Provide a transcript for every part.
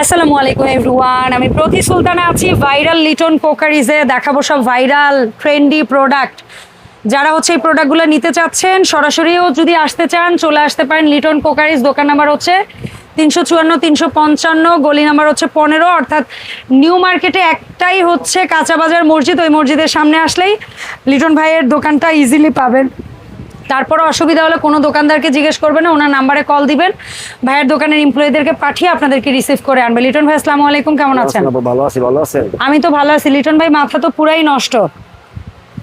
আসসালামু আলাইকুম এভরিওয়ান, আমি প্রতি সুলতানা আছি ভাইরাল লিটন কোকারিজে। দেখাবো সব ভাইরাল, ট্রেন্ডি প্রোডাক্ট যারা হচ্ছে এই প্রোডাক্টগুলো নিতে চাচ্ছেন, সরাসরিও যদি আসতে চান, চলে আসতে পারেন লিটন কোকারিজ। দোকান নাম্বার হচ্ছে তিনশো চুয়ান্ন, তিনশো পঞ্চান্ন, গলি নাম্বার হচ্ছে পনেরো। অর্থাৎ নিউ মার্কেটে একটাই হচ্ছে কাঁচা বাজার মসজিদ। ওই মসজিদের সামনে আসলেই লিটন ভাইয়ের দোকানটা ইজিলি পাবেন। তারপরে অসুবিধা হলে কোনো দোকানদারকে জিজ্ঞেস করবে না ওনার নাম্বারে কল দিবেন। ভাইয়ের দোকানের এমপ্লয়ীদেরকে পাঠিয়ে আপনাদেরকে রিসিভ করে আনবে। লিটন ভাই আসসালামু আলাইকুম কেমন আছেন? ভালো আছি ভালো আছেন? আমি তো ভালো আছি। লিটন ভাই মাথা তো পুরাই নষ্ট।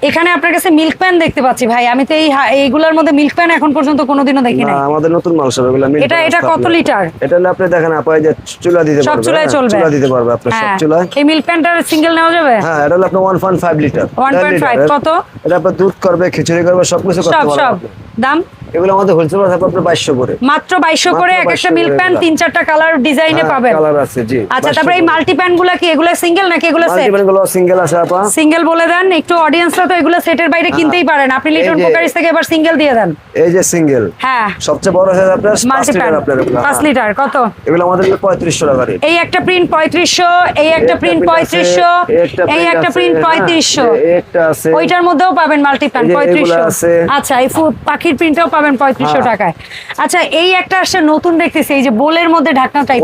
এখানে আপনার কাছে মিল্ক প্যান দেখতে পাচ্ছি ভাই। আমি তো এই এইগুলোর মধ্যে মিল্ক প্যান এখন পর্যন্ত কোনোদিনও দেখি না আমাদের নতুন মাল সব এগুলো এটা এটা কত লিটার এটা আপনি দেখেন আপা যে চুলা দিতে পারবে সব চুলায় হ্যাঁ, চলবে। চুলা দিতে পারবে আপনি সব হ্যাঁ। চুলায়। এই মিল্ক প্যানটার সিঙ্গেল নেওয়া যাবে? হ্যাঁ এটা হলো আপনার 1.5 লিটার 1.5 কত? এটা আপনি দুধ করবে খিচুড়ি করবে সবকিছু করতে পারবে সব। সব দাম? এগুলো আমাদের হোলসেল প্রাইস আপনার 2200 করে। মাত্র বাইশশো করে এক একটা 2200 মিল্ক প্যান তিন চারটা কালার ডিজাইনে পাবেন। কালার আছে জি আচ্ছা তারপরে এই মাল্টি প্যানগুলা কি এগুলো সিঙ্গেল নাকি এগুলো সেট মাল্টিপ্যানগুলো সিঙ্গেল আছে আপা। সিঙ্গেল বলে দেন একটু অডিয়েন্সরা তো এগুলো সেটের বাইরে কিনতেই পারেন। আপনি লিটন কোকারিজ থেকে এবার সিঙ্গেল দিয়ে দেন। এই যে সিঙ্গেল হ্যাঁ। সবচেয়ে বড় আছে আপনার 5 লিটার আপনার এগুলো পাঁচ হ্যাঁ। লিটার কত? এগুলো আমাদের 3500 টাকা রেট এই একটা প্রিন্ট পঁয়ত্রিশশো এই একটা প্রিন্ট পঁয়ত্রিশশো এই একটা প্রিন্ট পঁয়ত্রিশশো। একটা আছে। ওইটার মধ্যেও পাবেন মাল্টি প্যান এই যে এগুলো পঁয়ত্রিশশো। আছে। আচ্ছা এই পাখির প্রিন্টটাও পাবেন পঁয়ত্রিশশো হ্যাঁ। টাকায়। আচ্ছা এই একটা আসছে নতুন দেখতেছি এই যে বোলের মধ্যে ঢাকনা টাইপ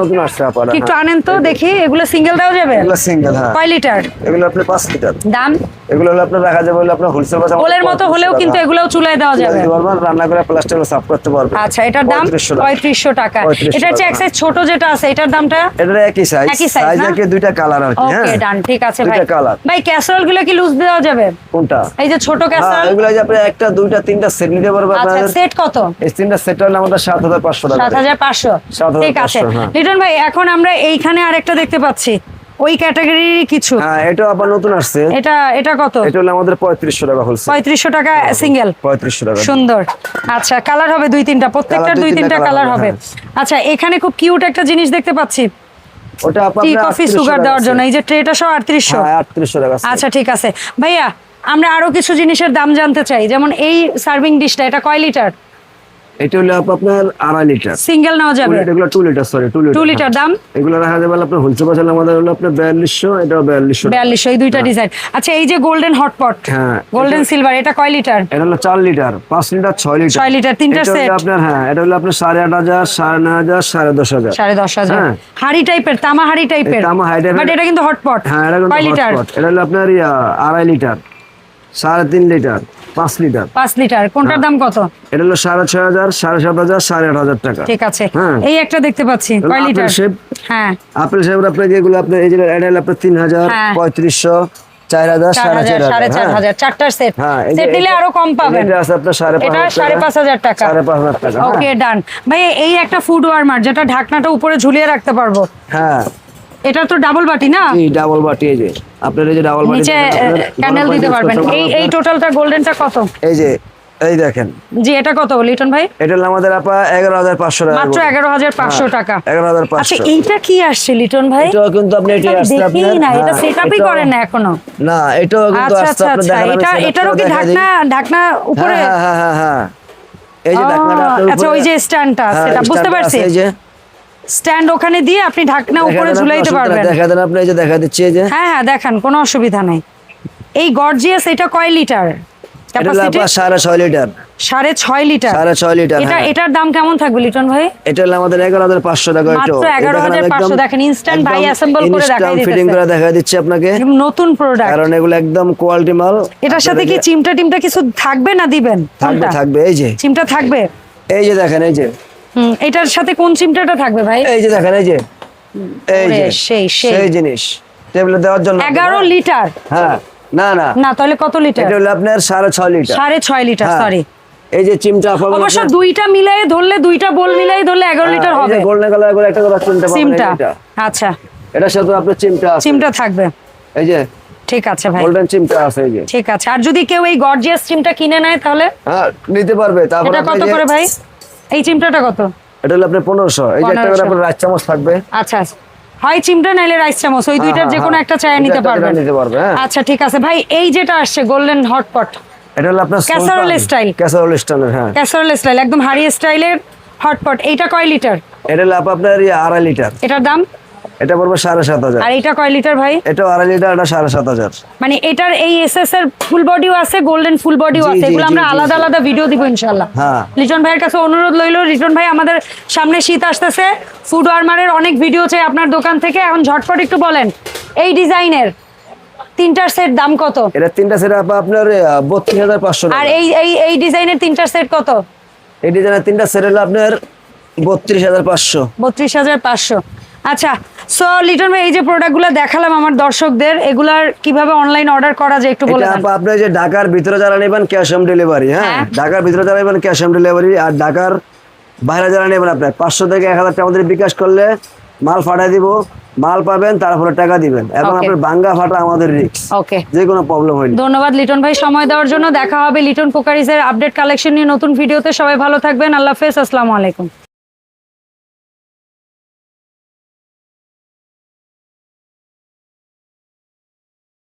নতুন আসছে একটু আনেন তো দেখি এগুলো সিঙ্গেল দেওয়া যাবে? সিঙ্গেল হ্যাঁ। কয় লিটার এগুলো আপনি পাঁচ লিটার দাম? এগুলো হলে আপনার রাখা যাবে হলে আপনার হোলসেল বাজার মতো হলেও কিন্তু এগুলোও চুলায় দেওয়া যাবে। রান্না করে প্লাস্টিক সাফ করতে পারবে আচ্ছা এটার দাম 3500 টাকা। পঁয়ত্রিশশো টাকা। 3500 এটা হচ্ছে এক সাইজ ছোট যেটা আছে এটার দামটা? এটার একই সাইজ সাইজ? একে দুইটা কালার আর কি হ্যাঁ। ওকে ডান ঠিক আছে ভাই। দুইটা কালার ভাই ক্যাসারোলগুলো কি লুজ দেওয়া যাবে? কোনটা? এই যে ছোট হ্যাঁ ক্যাসারোল এগুলো যে আপনি একটা দুইটা তিনটা সেট নিতে পারবে আচ্ছা সেট কত? এই তিনটা সেট হলে আমাদের 7500 টাকা হাজার পাঁচশো। 7,500 ঠিক আছে। হ্যাঁ। লিটন ভাই এখন আমরা এইখানে আরেকটা দেখতে পাচ্ছি। ওই ক্যাটাগরির কিছু? হ্যাঁ এটা আবার নতুন আসছে। এটা এটা কত? এটা হলো আমাদের 3500 টাকা হোলসেল পঁয়ত্রিশশো টাকা সিঙ্গেল 3500 টাকা। সুন্দর। আচ্ছা কালার হবে দুই তিনটা প্রত্যেকটার দুই তিনটা কালার হবে হবে, আচ্ছা এখানে খুব কিউট একটা জিনিস দেখতে পাচ্ছি। ওটা টি কফি সুগার দেওয়ার জন্য? এই যে ট্রেটা সহ আটত্রিশশো? হ্যাঁ 3800 টাকা আচ্ছা ঠিক আছে। ভাইয়া আমরা আরও কিছু জিনিসের দাম জানতে চাই। যেমন এই সার্ভিং ডিশটা এটা কয় লিটার এটা হলো আপনার আড়াই লিটার। সিঙ্গেল নেওয়া যাবে। এগুলো two litre sorry two litre two litre দাম? এগুলো রাখা যাবে আপনার হোলসেল বাজার আমাদের হলো আপনার বিয়াল্লিশশো এটাও বিয়াল্লিশশো। বিয়াল্লিশশো এই দুইটা ডিজাইন। আচ্ছা এই যে গোল্ডেন হটপট হ্যাঁ গোল্ডেন সিলভার এটা কয় লিটার? এটা হলো চার লিটার পাঁচ লিটার ছয় লিটার। ছয় লিটার, তিনটা এটা set। আপনার হ্যাঁ এটা হলো আপনার সাড়ে আট হাজার সাড়ে নয় হাজার সাড়ে দশ হাজার। সাড়ে দশ হাজার। হ্যাঁ। হাড়ি টাইপের তামা হাড়ি টাইপের তামা হাড়ি বাট এটা কিন্তু হটপট হ্যাঁ এটা কিন্তু লিটার? এটা হলো আপনার আড়াই লিটার। সাড়ে তিন লিটার। পাঁচ লিটার। পাঁচ লিটার। কোনটার দাম কত? এটা হলো সাড়ে ছয় হাজার সাড়ে সাত হাজার সাড়ে আট হাজার টাকা। ঠিক আছে। হ্যাঁ। এই একটা দেখতে পাচ্ছি কয় লিটার। হ্যাঁ। আপেল আপনার যেগুলো আপনার এই যে এটা হলো আপনার তিন হাজার হ্যাঁ। পঁয়ত্রিশশো চার হাজার সাড়ে চার হাজার চারটার সেট হ্যাঁ সেট নিলে আরও কম পাবেন। এটা সাড়ে পাঁচ হাজার টাকা। হ্যাঁ। ওকে ডান ভাই এই একটা ফুড ওয়ার্মার যেটা ঢাকনাটা উপরে ঝুলিয়ে রাখতে পারব। হ্যাঁ। এটা তো ডাবল বাটি না? ডাবল বাটি এই যে। আপনার এই যে ডাবল বাটি নিচে ক্যান্ডেল দিতে পারবেন। এই এই টোটালটা গোল্ডেনটা কত? এই যে এই দেখেন। জি এটা কত লিটন ভাই? এটা আমাদের আপা এগারো হাজার পাঁচশো টাকা মাত্র করে। এগারো হাজার পাঁচশো হ্যাঁ, টাকা। এগারো হাজার আচ্ছা পাঁচশো। এইটা কি আসছে লিটন ভাই? এটাও কিন্তু আপনি এটি আসছে আপনার না এটা হ্যাঁ, সেট করেন না এখনও। না এটাও কিন্তু আচ্ছা আসছে আচ্ছা আপনার আচ্ছা এটা হয়েছে, এটারও কি ঢাকনা ঢাকনা উপরে? হ্যাঁ হ্যাঁ হ্যাঁ হ্যাঁ এই যে ঢাকনাটা আচ্ছা ওই যে স্ট্যান্ডটা হ্যাঁ, সেটা বুঝতে পারছি। এই যে। স্ট্যান্ড ওখানে দিয়ে আপনি ঢাকনা উপরে ঝুলাইতে পারবেন। দেখা দেন আপনি এই যে দেখা দিচ্ছি এই যে। হ্যাঁ হ্যাঁ দেখান কোনো অসুবিধা নাই। এই গর্জিয়াস এটা কয় লিটার? সাড়ে ছয় লিটার। সাড়ে ছয় লিটার? সাড়ে ছয় লিটার এটা হ্যাঁ। এটার দাম কেমন থাকবে লিটন ভাই? এটা আমাদের এগারো হাজার পাঁচশো টাকা মাত্র 11,500 দেখেন, ভাই করে দেখাই দিতেছে। করে দেখা দিচ্ছি আপনাকে। নতুন প্রোডাক্ট কারণ এগুলো একদম কোয়ালিটি মাল। এটার সাথে কি চিমটা টিমটা কিছু থাকবে না দিবেন? থাকবে থাকবে এই যে। চিমটা থাকবে? এই যে দেখেন এই যে। এটার সাথে কোন চিমটাটা থাকবে ভাই? এই যে দেখেন এই যে। এই যে সেই, সেই। সেই জিনিস। টেবিলে দেওয়ার জন্য এগারো লিটার? হ্যাঁ না না। না তাহলে কত লিটার? এটা হলো আপনার সাড়ে ছয় লিটার। সাড়ে ছয় লিটার হ্যাঁ। সরি এই যে চিমটা আপনার অবশ্য দুইটা মিলাই ধরলে দুইটা বোল মিলাই ধরলে এগারো লিটার হবে। গোল্ডেন কালার করে একটা করে চিমটা চিমটা এটা। আচ্ছা। এটার সাথে আপনার চিমটা আছে। চিমটা থাকবে। এই যে। ঠিক আছে ভাই। গোল্ডেন চিমটা আছে এই যে। ঠিক আছে। আর যদি কেউ এই গর্জিয়াস চিমটা কিনে নেয় তাহলে? হ্যাঁ নিতে পারবে। তারপর এটা কত করে ভাই? এই চিমটাটা কত? এটা হলো আপনার পনেরোশো। এই যে একটা করে আপনার রাইস চামচ থাকবে। আচ্ছা। হয় চিমটা নাইলে রাইস চামচ ওই দুইটার হ্যাঁ, যে কোনো হ্যাঁ। একটা চায় নিতে পারবে পারবেন। নিতে পারবে, হ্যাঁ। আচ্ছা ঠিক আছে। ভাই এই যেটা আসছে গোল্ডেন হটপট এটা হলো আপনার ক্যাসারোল স্টাইল ক্যাসারোল স্টাইলের হ্যাঁ। ক্যাসারোল স্টাইল একদম হাড়ি স্টাইলের হটপট এইটা কয় লিটার এটা হলো আপনার ইয়ে আড়াই লিটার এটার দাম? এটা পড়বে সাড়ে সাত হাজার। আর এইটা কয় লিটার ভাই? এটাও আড়াই লিটার এটা সাড়ে সাত হাজার। মানে এটার এই এসএস এর ফুল বডিও আছে গোল্ডেন ফুল বডিও আছে এগুলো আমরা আলাদা আলাদা ভিডিও দিব ইনশাল্লাহ হ্যাঁ। লিটন ভাইয়ের কাছে অনুরোধ লইলো লিটন ভাই আমাদের সামনে শীত আসতেছে ফুড ওয়ার্মারের অনেক ভিডিও চাই আপনার দোকান থেকে। এখন ঝটপট একটু বলেন এই ডিজাইনের তিনটার সেট দাম কত? এটা তিনটা সেট আপু আপনার বত্রিশ হাজার পাঁচশো আর এই এই এই ডিজাইনের তিনটার সেট কত? এই ডিজাইনের তিনটা সেট হলো আপনার বত্রিশ হাজার পাঁচশো। বত্রিশ হাজার পাঁচশো। আচ্ছা সো লিটন ভাই এই যে প্রোডাক্টগুলো দেখালাম আমার দর্শকদের এগুলার কীভাবে অনলাইন অর্ডার করা যায় একটু বলে দেন। আপু আপনি যে ঢাকার ভিতরে যারা নেবেন ক্যাশ অন ডেলিভারি হ্যাঁ। ঢাকার ভিতরে যারা নেবেন ক্যাশ অন ডেলিভারি আর ঢাকার বাইরে যারা নেবেন আপনার পাঁচশো থেকে এক হাজার টাকা আমাদের বিকাশ করলে মাল ফাটাই দিব মাল পাবেন তারপরে টাকা দিবেন। এবং আপনার বাঙ্গা ফাটা আমাদের রিক্স ওকে যে কোনো প্রবলেম হয়নি। ধন্যবাদ লিটন ভাই সময় দেওয়ার জন্য। দেখা হবে লিটন কোকারিজের আপডেট কালেকশন নিয়ে নতুন ভিডিওতে। সবাই ভালো থাকবেন। আল্লাহ হাফেজ। আসসালামু আলাইকুম।